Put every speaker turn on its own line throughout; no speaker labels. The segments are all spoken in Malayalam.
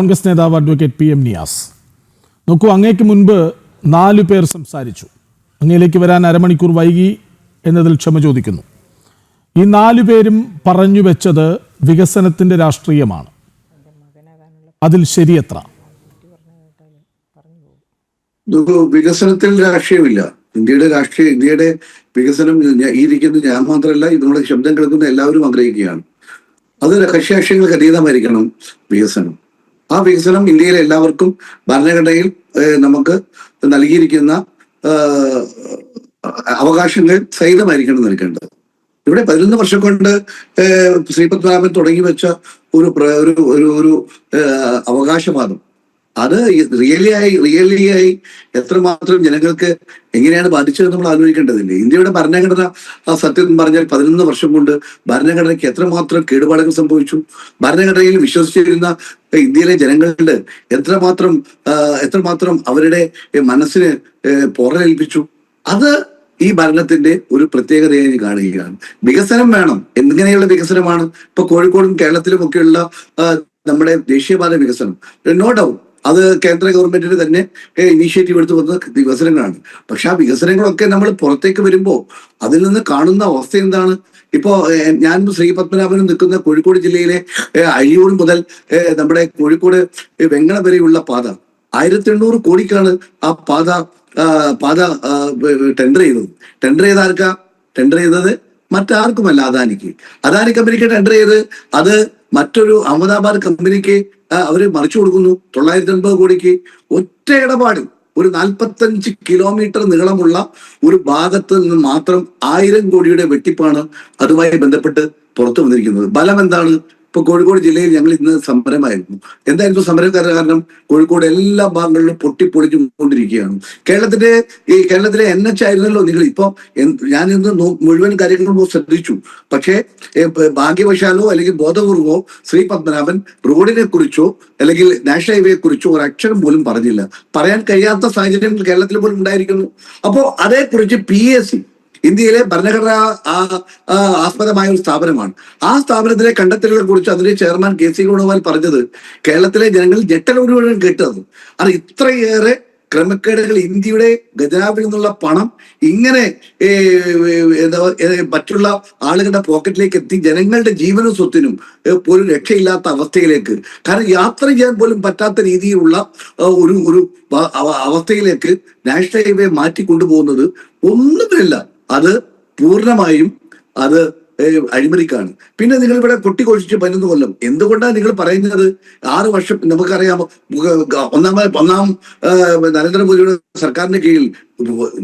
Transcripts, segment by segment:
കോൺഗ്രസ് നേതാവ് അഡ്വക്കേറ്റ് പി എം നിയാസ്. നോക്കൂ അങ്ങേക്ക് മുൻപ് നാലു പേർ സംസാരിച്ചു. അങ്ങയിലേക്ക് വരാൻ അരമണിക്കൂർ വൈകി എന്നതിൽ ക്ഷമ ചോദിക്കുന്നു. ഈ നാലു പേരും പറഞ്ഞു വെച്ചത് വികസനത്തിന്റെ രാഷ്ട്രീയമാണ്. അതിൽ ശരിയെത്ര?
വികസനത്തിൽ രാഷ്ട്രീയമില്ല. ഇന്ത്യയുടെ രാഷ്ട്രീയ ഇന്ത്യയുടെ വികസനം ഈ ഇരിക്കുന്ന ഞാൻ മാത്രമല്ല ഇതിനോട് ശബ്ദം കേൾക്കുന്ന എല്ലാവരും ആഗ്രഹിക്കുകയാണ്. അത് കക്ഷിരാഷ്ട്രീയങ്ങൾക്ക് അതീതമായിരിക്കണം വികസനം. ആ വികസനം ഇന്ത്യയിലെ എല്ലാവർക്കും ഭരണഘടനയിൽ നമുക്ക് നൽകിയിരിക്കുന്ന അവകാശങ്ങൾ സഹിതമായിരിക്കണം നൽകേണ്ടത് ഇവിടെ പതിനൊന്ന് വർഷം കൊണ്ട് ശ്രീപത്മനാഭൻ തുടങ്ങി വെച്ച ഒരു ഒരു ഒരു അവകാശവാദം. അത് റിയലി ആയി റിയലി ആയി എത്രമാത്രം ജനങ്ങൾക്ക് എങ്ങനെയാണ് ബാധിച്ചത് നമ്മൾ ആലോചിക്കേണ്ടതില്ലേ? ഇന്ത്യയുടെ ഭരണഘടന സത്യം പറഞ്ഞാൽ പതിനൊന്ന് വർഷം കൊണ്ട് ഭരണഘടനയ്ക്ക് എത്രമാത്രം കേടുപാടുകൾ സംഭവിച്ചു? ഭരണഘടനയിൽ വിശ്വസിച്ചിരുന്ന ഇന്ത്യയിലെ ജനങ്ങളുടെ എത്രമാത്രം എത്രമാത്രം അവരുടെ മനസ്സിന് പുറലേൽപ്പിച്ചു? അത് ഈ ഭരണത്തിന്റെ ഒരു പ്രത്യേകതയായി കാണുകയാണ്. വികസനം വേണം. എങ്ങനെയുള്ള വികസനമാണ്? ഇപ്പൊ കോഴിക്കോടും കേരളത്തിലും ഒക്കെയുള്ള നമ്മുടെ ദേശീയപാത വികസനം. നോ ഡൗട്ട് അത് കേന്ദ്ര ഗവൺമെന്റിന് തന്നെ ഇനീഷ്യേറ്റീവ് എടുത്തു വന്ന വികസനങ്ങളാണ്. പക്ഷെ ആ വികസനങ്ങളൊക്കെ നമ്മൾ പുറത്തേക്ക് വരുമ്പോൾ അതിൽ നിന്ന് കാണുന്ന അവസ്ഥ എന്താണ്? ഇപ്പോ ഞാൻ ശ്രീ പത്മനാഭനും നിൽക്കുന്ന കോഴിക്കോട് ജില്ലയിലെ അഴിയൂർ മുതൽ നമ്മുടെ കോഴിക്കോട് വെങ്ങള വരെയുള്ള പാത. ആയിരത്തി എണ്ണൂറ് കോടിക്കാണ് ആ പാത പാത ടെൻഡർ ചെയ്തത്. ടെൻഡർ ചെയ്ത ആർക്കാ? ടെൻഡർ ചെയ്തത് മറ്റാർക്കുമല്ല അദാനിക്ക്. അദാനി കമ്പനിക്ക് ടെൻഡർ ചെയ്ത് അത് മറ്റൊരു അഹമ്മദാബാദ് കമ്പനിക്ക് അവർ മറിച്ചു കൊടുക്കുന്നു. തൊള്ളായിരത്തി എൺപത് കോടിക്ക് ഒറ്റ ഇടപാടിൽ ഒരു നാൽപ്പത്തഞ്ച് കിലോമീറ്റർ നീളമുള്ള ഒരു ഭാഗത്ത് നിന്ന് മാത്രം ആയിരം കോടിയുടെ വെട്ടിപ്പാണ് അതുമായി ബന്ധപ്പെട്ട് പുറത്തു വന്നിരിക്കുന്നത്. ബലം എന്താണ് ഇപ്പൊ കോഴിക്കോട് ജില്ലയിൽ ഞങ്ങൾ ഇന്ന് സമരമായിരുന്നു. എന്തായിരുന്നു സമരം കാരണം? കോഴിക്കോട് എല്ലാ ഭാഗങ്ങളിലും പൊട്ടിപ്പൊളിച്ചു കൊണ്ടിരിക്കുകയാണ് കേരളത്തിന്റെ ഈ കേരളത്തിലെ എൻ എച്ച് ആയിരുന്നല്ലോ നിങ്ങൾ. ഇപ്പൊ ഞാൻ ഇന്ന് മുഴുവൻ കാര്യങ്ങളും ശ്രദ്ധിച്ചു. പക്ഷേ ഭാഗ്യവശാലോ അല്ലെങ്കിൽ ബോധപൂർവമോ ശ്രീ പത്മനാഭൻ റോഡിനെ കുറിച്ചോ അല്ലെങ്കിൽ നാഷണൽ ഹൈവേയെ കുറിച്ചോ ഒരു അക്ഷരം പോലും പറഞ്ഞില്ല. പറയാൻ കഴിയാത്ത സാഹചര്യം കേരളത്തിൽ പോലും ഉണ്ടായിരിക്കുന്നു. അപ്പോ അതേക്കുറിച്ച് പി എസ് സി ഇന്ത്യയിലെ ഭരണഘടന ആസ്പദമായ ഒരു സ്ഥാപനമാണ്. ആ സ്ഥാപനത്തിലെ കണ്ടെത്തലുകളെ കുറിച്ച് അതിന്റെ ചെയർമാൻ കെ സി ഗുണവാൽ പറഞ്ഞത് കേരളത്തിലെ ജനങ്ങൾ ഞെട്ടലോടുകൂടിയാണ് കേട്ടത്. അത് ഇത്രയേറെ ക്രമക്കേടുകൾ ഇന്ത്യയുടെ ഖജനാവിൽ നിന്നുള്ള പണം ഇങ്ങനെ മറ്റുള്ള ആളുകളുടെ പോക്കറ്റിലേക്ക് എത്തി ജനങ്ങളുടെ ജീവനും സ്വത്തിനും പോലും രക്ഷയില്ലാത്ത അവസ്ഥയിലേക്ക്. കാരണം യാത്ര ചെയ്യാൻ പോലും പറ്റാത്ത രീതിയിലുള്ള ഒരു ഒരു അവസ്ഥയിലേക്ക് നാഷണൽ ഹൈവേ മാറ്റി കൊണ്ടുപോകുന്നത് ഒന്നുമില്ല. അത് പൂർണമായും അത് അഴിമതിക്കാണ്. പിന്നെ നിങ്ങൾ ഇവിടെ കൊട്ടിക്കൊഴിച്ച് പതിനൊന്ന് കൊല്ലം. എന്തുകൊണ്ടാണ് നിങ്ങൾ പറയുന്നത്? ആറ് വർഷം നമുക്കറിയാം ഒന്നാമത് ഒന്നാം നരേന്ദ്രമോദിയുടെ സർക്കാരിന്റെ കീഴിൽ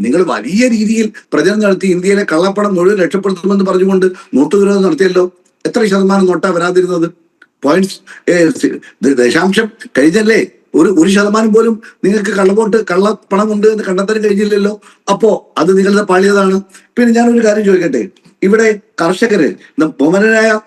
നിങ്ങൾ വലിയ രീതിയിൽ പ്രചരണം നടത്തി ഇന്ത്യയിലെ കള്ളപ്പണം മുഴുവൻ രക്ഷപ്പെടുത്തുമെന്ന് പറഞ്ഞുകൊണ്ട് നോട്ട് വിരോധം നടത്തിയല്ലോ? എത്ര ശതമാനം നോട്ടാ വരാതിരുന്നത്? പോയിന്റ്സ് ദശാംശം കഴിഞ്ഞല്ലേ? ഒരു ഒരു ശതമാനം പോലും നിങ്ങൾക്ക് കള്ളവോട്ട് പണം ഉണ്ട് എന്ന് കണ്ടെത്താൻ കഴിഞ്ഞില്ലല്ലോ. അപ്പോ അത് നിങ്ങളുടെ പാളിയതാണ്. പിന്നെ ഞാനൊരു കാര്യം ചോദിക്കട്ടെ? ഇവിടെ കർഷകര് ബഹുമാനരായ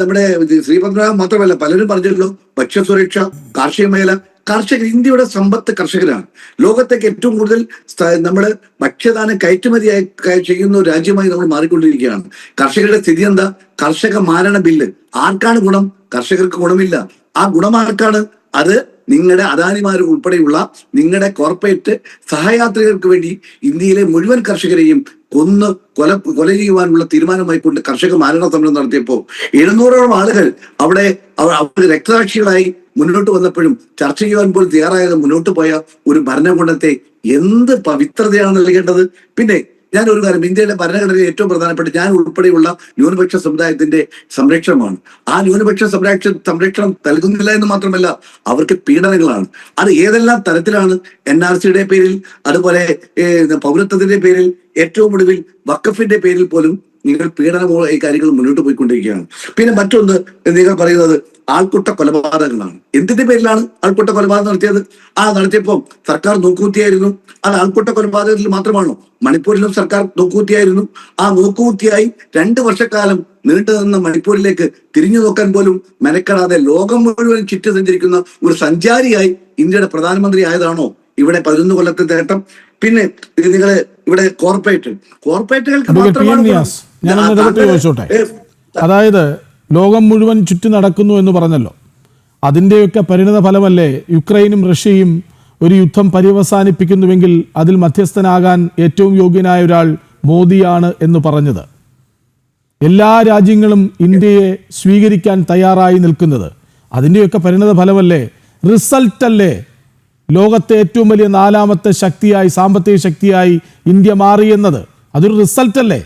നമ്മുടെ ശ്രീപത്മനാഭൻ മാത്രമല്ല പലരും പറഞ്ഞല്ലോ ഭക്ഷ്യസുരക്ഷ കാർഷിക മേഖല. കർഷകർ ഇന്ത്യയുടെ സമ്പത്ത് കർഷകരാണ്. ലോകത്തേക്ക് ഏറ്റവും കൂടുതൽ നമ്മൾ നമ്മൾ ഭക്ഷ്യധാനം കയറ്റുമതിയായി ചെയ്യുന്ന ഒരു രാജ്യമായി നമ്മൾ മാറിക്കൊണ്ടിരിക്കുകയാണ്. കർഷകരുടെ സ്ഥിതി എന്താ? കർഷക മാരണ ബില്ല്. ആർക്കാണ് ഗുണം? കർഷകർക്ക് ഗുണമില്ല. ആ ഗുണം ആർക്കാണ്? അത് നിങ്ങളുടെ അദാനിമാർ ഉൾപ്പെടെയുള്ള നിങ്ങളുടെ കോർപ്പറേറ്റ് സഹയാത്രികർക്ക് വേണ്ടി ഇന്ത്യയിലെ മുഴുവൻ കർഷകരെയും കൊന്ന് കൊല കൊല ചെയ്യുവാനുള്ള തീരുമാനമായിക്കൊണ്ട് കർഷക മാരണ സമരം നടത്തിയപ്പോൾ എഴുന്നൂറോളം ആളുകൾ അവിടെ അവർ രക്തസാക്ഷികളായി മുന്നോട്ട് വന്നപ്പോഴും ചർച്ച ചെയ്യുവാൻ പോലും തയ്യാറായത് മുന്നോട്ട് പോയ ഒരു ഭരണകൂടത്തെ എന്ത് പവിത്രതയാണ് നൽകേണ്ടത്? പിന്നെ ഞാൻ ഒരു കാര്യം ഇന്ത്യയുടെ ഭരണഘടനയിൽ ഏറ്റവും പ്രധാനപ്പെട്ട ഞാൻ ഉൾപ്പെടെയുള്ള ന്യൂനപക്ഷ സമുദായത്തിന്റെ സംരക്ഷണമാണ്. ആ ന്യൂനപക്ഷ സംരക്ഷ സംരക്ഷണം നൽകുന്നില്ല എന്ന് മാത്രമല്ല അവർക്ക് പീഡനങ്ങളാണ്. അത് ഏതെല്ലാം തരത്തിലാണ് എൻ ആർ സിയുടെ പേരിൽ അതുപോലെ പൗരത്വത്തിന്റെ പേരിൽ ഏറ്റവും ഒടുവിൽ വക്കഫിന്റെ പേരിൽ പോലും നിങ്ങൾ പീഡനമോ ഈ കാര്യങ്ങൾ മുന്നോട്ട് പോയിക്കൊണ്ടിരിക്കുകയാണ്. പിന്നെ മറ്റൊന്ന് നിങ്ങൾ പറയുന്നത് ആൾക്കൂട്ട കൊലപാതകങ്ങളാണ്. എന്തിന്റെ പേരിലാണ് ആൾക്കൂട്ട കൊലപാതകം നടത്തിയത്? ആ നടത്തിയപ്പോൾ സർക്കാർ നോക്കുകൂത്തിയായിരുന്നു. അത് ആൾക്കൂട്ട കൊലപാതകത്തിൽ മാത്രമാണോ? മണിപ്പൂരിലും സർക്കാർ നോക്കുകൂത്തിയായിരുന്നു. ആ നോക്കുകൂത്തിയായി രണ്ട് വർഷക്കാലം നീണ്ടു നിന്ന മണിപ്പൂരിലേക്ക് തിരിഞ്ഞു നോക്കാൻ പോലും മെനക്കെടാതെ ലോകം മുഴുവൻ ചുറ്റി സഞ്ചരിക്കുന്ന ഒരു സഞ്ചാരിയായി ഇന്ത്യയുടെ പ്രധാനമന്ത്രി ആയതാണോ? ഇവിടെ പതിനൊന്ന് കൊല്ലത്തെ നേട്ടം. പിന്നെ നിങ്ങൾ ഇവിടെ കോർപ്പറേറ്റ് കോർപ്പറേറ്റുകൾക്ക് മാത്രമാണ്
ഞാനൊന്ന് ഇടപെട്ട് ചോദിച്ചോട്ടെ? അതായത് ലോകം മുഴുവൻ ചുറ്റി നടക്കുന്നു എന്ന് പറഞ്ഞല്ലോ. അതിന്റെയൊക്കെ പരിണിത ഫലമല്ലേ യുക്രൈനും റഷ്യയും ഒരു യുദ്ധം പര്യവസാനിപ്പിക്കുന്നുവെങ്കിൽ അതിൽ മധ്യസ്ഥനാകാൻ ഏറ്റവും യോഗ്യനായ ഒരാൾ മോദിയാണ് എന്ന് പറഞ്ഞത്. എല്ലാ രാജ്യങ്ങളും ഇന്ത്യയെ സ്വീകരിക്കാൻ തയ്യാറായി നിൽക്കുന്നത്. അതിന്റെയൊക്കെ പരിണിത ഫലമല്ലേ? റിസൾട്ട് അല്ലേ ലോകത്തെ ഏറ്റവും വലിയ നാലാമത്തെ ശക്തിയായി സാമ്പത്തിക ശക്തിയായി ഇന്ത്യ മാറിയെന്നത് അതൊരു റിസൾട്ട് അല്ലേ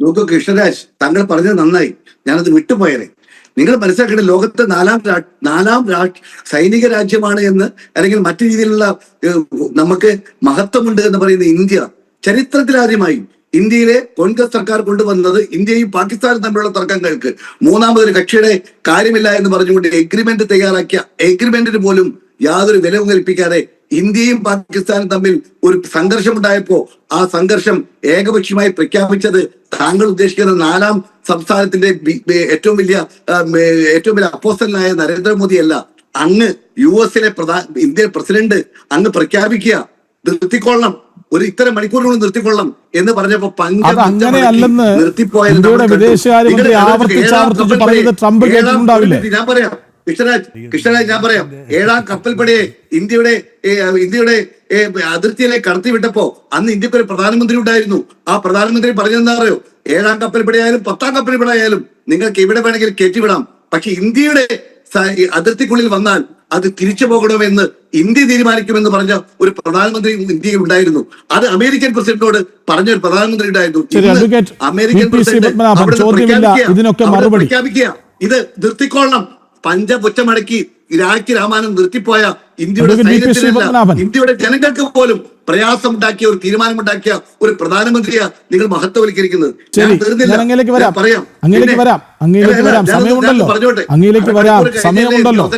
നോക്കൂ കൃഷ്ണരാജ് താങ്കൾ പറഞ്ഞത് നന്നായി. ഞാനത് വിട്ടുപോയനെ നിങ്ങൾ മനസ്സിലാക്കേണ്ട ലോകത്തെ നാലാം നാലാം സൈനിക രാജ്യമാണ് എന്ന് അല്ലെങ്കിൽ മറ്റു രീതിയിലുള്ള നമുക്ക് മഹത്വമുണ്ട് എന്ന് പറയുന്ന ഇന്ത്യ. ചരിത്രത്തിലാദ്യമായി ഇന്ത്യയിലെ കോൺഗ്രസ് സർക്കാർ കൊണ്ടുവന്നത് ഇന്ത്യയും പാകിസ്ഥാനും തമ്മിലുള്ള തർക്കങ്ങൾക്ക്. മൂന്നാമതൊരു കക്ഷിയുടെ കാര്യമില്ല എന്ന് പറഞ്ഞുകൊണ്ട് എഗ്രിമെന്റ് തയ്യാറാക്കിയ എഗ്രിമെന്റിന് പോലും യാതൊരു വില കൽപ്പിക്കാതെ ഇന്ത്യയും പാകിസ്ഥാനും തമ്മിൽ ഒരു സംഘർഷം സംഘർഷമുണ്ടായപ്പോ ആ സംഘർഷം ഏകപക്ഷീയമായി പ്രഖ്യാപിച്ചത് താങ്കൾ ഉദ്ദേശിക്കുന്ന നാലാം സംസ്ഥാനത്തിന്റെ ഏറ്റവും വലിയ ഏറ്റവും വലിയ അപ്പോസ്റ്റലായ നരേന്ദ്രമോദി അല്ല അങ്ങ് യു എസിലെ പ്രധാന ഇന്ത്യൻ പ്രസിഡന്റ് അങ്ങ് പ്രഖ്യാപിക്കുക നിർത്തിക്കൊള്ളണം ഒരു ഇത്തരം മണിക്കൂറുകൾ നിർത്തിക്കൊള്ളണം എന്ന് പറഞ്ഞപ്പോ
പഞ്ചായത്ത്
നിർത്തിപ്പോയത് ഞാൻ പറയാം. കൃഷ്ണരാജ് കൃഷ്ണരാജ് ഞാൻ പറയാം. ഏഴാം കപ്പൽപ്പടയെ ഇന്ത്യയുടെ ഇന്ത്യയുടെ അതിർത്തിയിലെ അതിർത്തിയിലേക്ക് കടത്തിവിട്ടപ്പോ അന്ന് ഇന്ത്യയ്ക്ക് ഒരു പ്രധാനമന്ത്രി ഉണ്ടായിരുന്നു. ആ പ്രധാനമന്ത്രി പറഞ്ഞെന്താ അറിയോ? ഏഴാം കപ്പൽപ്പടയായാലും പത്താം കപ്പൽപ്പടയായാലും നിങ്ങൾക്ക് എവിടെ വേണമെങ്കിൽ കയറ്റിവിടാം പക്ഷെ ഇന്ത്യയുടെ അതിർത്തിക്കുള്ളിൽ വന്നാൽ അത് തിരിച്ചു പോകണമെന്ന് ഇന്ത്യ തീരുമാനിക്കുമെന്ന് പറഞ്ഞ ഒരു പ്രധാനമന്ത്രി ഇന്ത്യയിൽ ഉണ്ടായിരുന്നു. അത് അമേരിക്കൻ പ്രസിഡന്റിനോട് പറഞ്ഞ ഒരു പ്രധാനമന്ത്രി ഉണ്ടായിരുന്നു. അമേരിക്കൻ പ്രസിഡന്റ്
അവിടെ.
പ്രഖ്യാപിക്കുക. ഇത് നിർത്തിക്കൊള്ളണം. പഞ്ചപുച്ചമടക്കി രാഖി രാമാനം നിർത്തിപ്പോയ ഇന്ത്യയുടെ സൈന്യത്തിനല്ല ഇന്ത്യയുടെ ജനങ്ങൾക്ക് പോലും പ്രയാസം ഉണ്ടാക്കിയ ഒരു തീരുമാനമുണ്ടാക്കിയ ഒരു പ്രധാനമന്ത്രിയാ നിങ്ങൾ മഹത്വവൽക്കരിക്കുന്നത്.
അങ്ങയിലേക്ക് വരാം.
പറയാം.
അങ്ങയിലേക്ക് വരാം. അങ്ങയിലേക്ക്
അല്ല,
വരാം. സമയമുണ്ടല്ലോ. സമയമുണ്ടല്ലോ.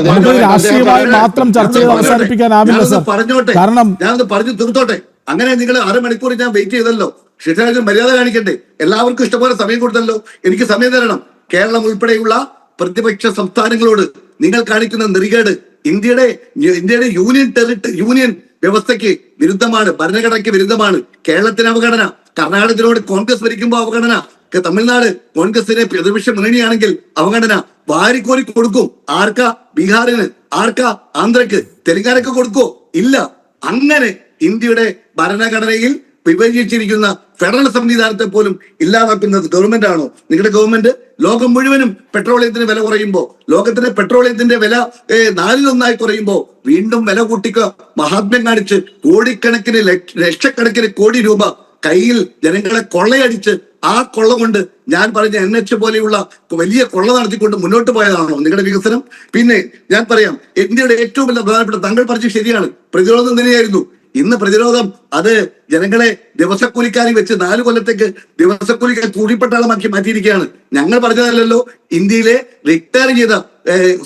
നമുക്ക് രാഷ്ട്രീയമായി മാത്രം ചർച്ച ചെയ്ത്
പറഞ്ഞോട്ടെ.
അവസാനിപ്പിക്കാനാവില്ല,
ഞാനൊന്ന്
സർ.
പറഞ്ഞോട്ടെ.
കാരണം
ഞാനത് പറഞ്ഞു തീർത്തോട്ടെ. അങ്ങനെ നിങ്ങൾ അരമണിക്കൂർ ഞാൻ വെയിറ്റ് ചെയ്തല്ലോ. ശിക്ഷാജൻ മര്യാദ കാണിക്കണ്ടേ? എല്ലാവർക്കും ഇഷ്ടപോലെ സമയം കൊടുത്തല്ലോ. എനിക്ക് സമയം തരണം. കേരളം ഉൾപ്പെടെയുള്ള പ്രതിപക്ഷ സംസ്ഥാനങ്ങളോട് നിങ്ങൾ കാണിക്കുന്ന നെറികേട് ഇന്ത്യയുടെ ഇന്ത്യയുടെ യൂണിയൻ ടെറിട്ടറി യൂണിയൻ വ്യവസ്ഥയ്ക്ക് വിരുദ്ധമാണ് ഭരണഘടനയ്ക്ക് വിരുദ്ധമാണ്. കേരളത്തിന് അവഗണന കർണാടകത്തിനോട് കോൺഗ്രസ് ഭരിക്കുമ്പോൾ അവഗണന തമിഴ്നാട് കോൺഗ്രസിനെ പ്രതിപക്ഷ മുന്നണിയാണെങ്കിൽ അവഗണന. വാരിക്കോരി കൊടുക്കും. ആർക്ക? ബീഹാറിന്. ആർക്ക? ആന്ധ്രക്ക് തെലങ്കാനക്ക് കൊടുക്കോ? ഇല്ല. അങ്ങനെ ഇന്ത്യയുടെ ഭരണഘടനയിൽ വിഭജിച്ചിരിക്കുന്ന ഫെഡറൽ സംവിധാനത്തെ പോലും ഇല്ലാതാക്കുന്നത് ഗവൺമെന്റ് ആണോ? നിങ്ങളുടെ ഗവൺമെന്റ് ലോകം മുഴുവനും പെട്രോളിയത്തിന് വില കുറയുമ്പോൾ ലോകത്തിന്റെ പെട്രോളിയത്തിന്റെ വില നാലിലൊന്നായി കുറയുമ്പോൾ വീണ്ടും വില കൂട്ടിക്ക മഹാത്മ്യം കാണിച്ച് കോടിക്കണക്കിന് ലക്ഷ- ലക്ഷക്കണക്കിന് കോടി രൂപ കയ്യിൽ ജനങ്ങളെ കൊള്ളയടിച്ച് ആ കൊള്ള കൊണ്ട് ഞാൻ പറഞ്ഞ എൻ എച്ച് പോലെയുള്ള വലിയ കൊള്ള നടത്തിക്കൊണ്ട് മുന്നോട്ട് പോയതാണോ നിങ്ങളുടെ വികസനം? പിന്നെ ഞാൻ പറയാം ഇന്ത്യയുടെ ഏറ്റവും വലിയ പ്രധാനപ്പെട്ട താങ്കൾ പറഞ്ഞത് ശരിയാണ്. പ്രതിരോധം തന്നെയായിരുന്നു ഇന്ന് പ്രതിരോധം അത് ജനങ്ങളെ ദിവസക്കൂലിക്കാരി വെച്ച് നാല് കൊല്ലത്തേക്ക് ദിവസക്കൂലിക്കാർ കൂടിപ്പെട്ടാളമാക്കി മാറ്റിയിരിക്കുകയാണ്. ഞങ്ങൾ പറഞ്ഞതല്ലല്ലോ ഇന്ത്യയിലെ റിട്ടയർ ചെയ്ത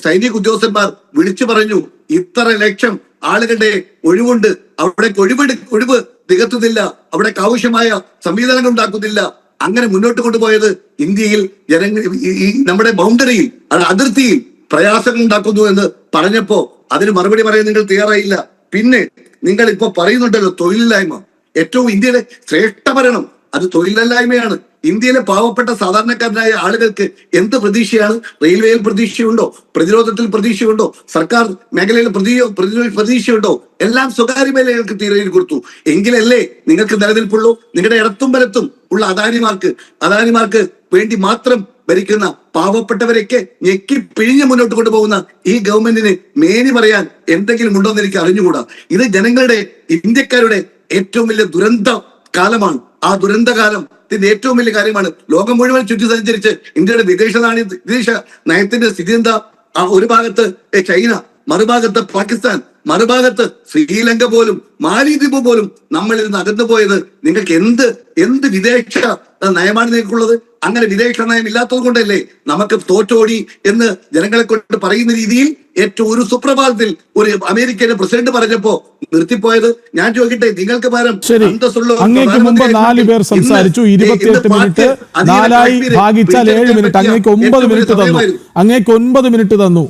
സൈനിക ഉദ്യോഗസ്ഥന്മാർ വിളിച്ചു പറഞ്ഞു ഇത്ര ലക്ഷം ആളുകളുടെ ഒഴിവുണ്ട്. അവിടെ ഒഴിവ് ഒഴിവ് തികത്തുന്നില്ല അവിടെ ആവശ്യമായ സംവിധാനങ്ങൾ ഉണ്ടാക്കുന്നില്ല. അങ്ങനെ മുന്നോട്ട് കൊണ്ടുപോയത് ഇന്ത്യയിൽ ജനങ്ങൾ ഈ- നമ്മുടെ ബൗണ്ടറിയിൽ അത് അതിർത്തിയിൽ പ്രയാസങ്ങൾ ഉണ്ടാക്കുന്നു എന്ന് പറഞ്ഞപ്പോ അതിന് മറുപടി പറയാൻ നിങ്ങൾ തയ്യാറായില്ല. പിന്നെ നിങ്ങൾ ഇപ്പൊ പറയുന്നുണ്ടല്ലോ തൊഴിലില്ലായ്മ. ഏറ്റവും ഇന്ത്യയിലെ ശ്രേഷ്ഠ ഭരണം അത് തൊഴിലില്ലായ്മയാണ്. ഇന്ത്യയിലെ പാവപ്പെട്ട സാധാരണക്കാരനായ ആളുകൾക്ക് എന്ത് പ്രതീക്ഷയാണ്? റെയിൽവേയിൽ പ്രതീക്ഷയുണ്ടോ? പ്രതിരോധത്തിൽ പ്രതീക്ഷയുണ്ടോ? സർക്കാർ മേഖലയിൽ പ്രതീ- പ്രതി- പ്രതീക്ഷയുണ്ടോ? എല്ലാം സ്വകാര്യ മേഖലകൾക്ക് തീരയിൽ കൊടുത്തു. എങ്കിലല്ലേ നിങ്ങൾക്ക് നിലനിൽപ്പുള്ളൂ. നിങ്ങളുടെ ഇടത്തും വലത്തും ഉള്ള അദാനിമാർക്ക് അദാനിമാർക്ക് വേണ്ടി മാത്രം ഭരിക്കുന്ന പാവപ്പെട്ടവരൊക്കെ ഞെക്കി പിഴിഞ്ഞ് മുന്നോട്ട് കൊണ്ടുപോകുന്ന ഈ ഗവൺമെന്റിന് മേനി പറയാൻ എന്തെങ്കിലും ഉണ്ടോ എന്ന് എനിക്ക് അറിഞ്ഞുകൂടാ. ഇത് ജനങ്ങളുടെ ഇന്ത്യക്കാരുടെ ഏറ്റവും വലിയ ദുരന്ത കാലമാണ്. ആ ദുരന്ത കാലത്തിന്റെ ഏറ്റവും വലിയ കാര്യമാണ്. ലോകം മുഴുവൻ ചുറ്റി സഞ്ചരിച്ച് ഇന്ത്യയുടെ വിദേശ നാണയ വിദേശ നയത്തിന്റെ സ്ഥിതി എന്താ ആ ഒരു ഭാഗത്ത് ചൈന മറുഭാഗത്ത് പാകിസ്ഥാൻ മറുഭാഗത്ത് ശ്രീലങ്ക പോലും മാലിദ്വീപ് പോലും നമ്മളിൽ നിന്ന് അകന്നു പോയത് നിങ്ങൾക്ക് എന്ത് എന്ത് വിദേശ നയമാണ് നിങ്ങൾക്കുള്ളത്? അങ്ങനെ വിദേശ നയം ഇല്ലാത്തത് കൊണ്ടല്ലേ നമുക്ക് തോറ്റോടി എന്ന് ജനങ്ങളെ കൊണ്ട് പറയുന്ന രീതിയിൽ ഏറ്റവും ഒരു സുപ്രഭാതത്തിൽ ഒരു അമേരിക്കയുടെ പ്രസിഡന്റ് പറഞ്ഞപ്പോ നിർത്തിപ്പോയത് ഞാൻ ചോദിക്കട്ടെ നിങ്ങൾക്ക് പകരം
അങ്ങേക്ക് മുമ്പ് നാല് പേർ സംസാരിച്ചു. ഇരുപത്തിയെട്ട് മിനിറ്റ് നാലായി ഭാഗിച്ചാൽ ഏഴ് മിനിറ്റ് അങ്ങേക്ക് ഒമ്പത് മിനിറ്റ് തന്നു.
സമയമായിരുന്നു.
അങ്ങേക്ക് ഒൻപത് മിനിറ്റ് തന്നു.